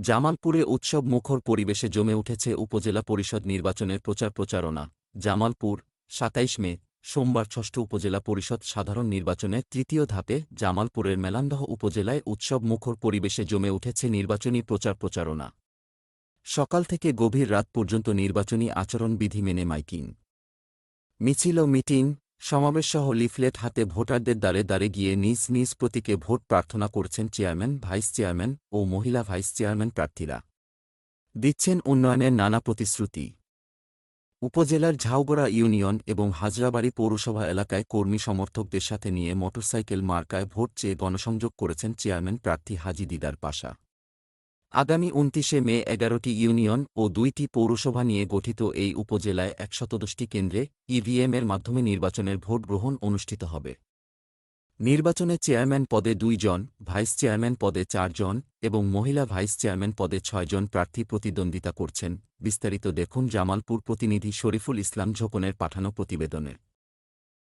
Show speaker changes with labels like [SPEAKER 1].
[SPEAKER 1] জামালপুরে উৎসব মুখর পরিবেশে জমে উঠেছে উপজেলা পরিষদ নির্বাচনের প্রচার প্রচারণা। জামালপুর, সাতাইশ মে, সোমবার ষষ্ঠ উপজেলা পরিষদ সাধারণ নির্বাচনের তৃতীয় ধাপে জামালপুরের মেলান্দহ উপজেলায় উৎসব মুখর পরিবেশে জমে উঠেছে নির্বাচনী প্রচার প্রচারণা। সকাল থেকে গভীর রাত পর্যন্ত নির্বাচনী আচরণবিধি মেনে মাইকিং। মিছিল ও মিটিং সমাবেশসহ লিফলেট হাতে ভোটারদের দ্বারে দ্বারে গিয়ে নিজ নিজ প্রতীকে ভোট প্রার্থনা করছেন চেয়ারম্যান, ভাইস চেয়ারম্যান ও মহিলা ভাইস চেয়ারম্যান প্রার্থীরা। দিচ্ছেন উন্নয়নের নানা প্রতিশ্রুতি। উপজেলার ঝাউগড়া ইউনিয়ন এবং হাজরাবাড়ি পৌরসভা এলাকায় কর্মী সমর্থকদের সাথে নিয়ে মোটরসাইকেল মার্কায় ভোট চেয়ে গণসংযোগ করেছেন চেয়ারম্যান প্রার্থী হাজি দিদার পাশা। আগামী উনত্রিশে মে এগারোটি ইউনিয়ন ও দুইটি পৌরসভা নিয়ে গঠিত এই উপজেলায় একশতদশটি কেন্দ্রে ইভিএমের মাধ্যমে নির্বাচনের ভোট গ্রহণ অনুষ্ঠিত হবে। নির্বাচনে চেয়ারম্যান পদে দুইজন ভাইস চেয়ারম্যান পদে চারজন এবং মহিলা ভাইস চেয়ারম্যান পদে ছয়জন প্রার্থী প্রতিদ্বন্দ্বিতা করছেন। বিস্তারিত দেখুন জামালপুর প্রতিনিধি শরীফুল ইসলাম ঝোকনের পাঠানো প্রতিবেদনের।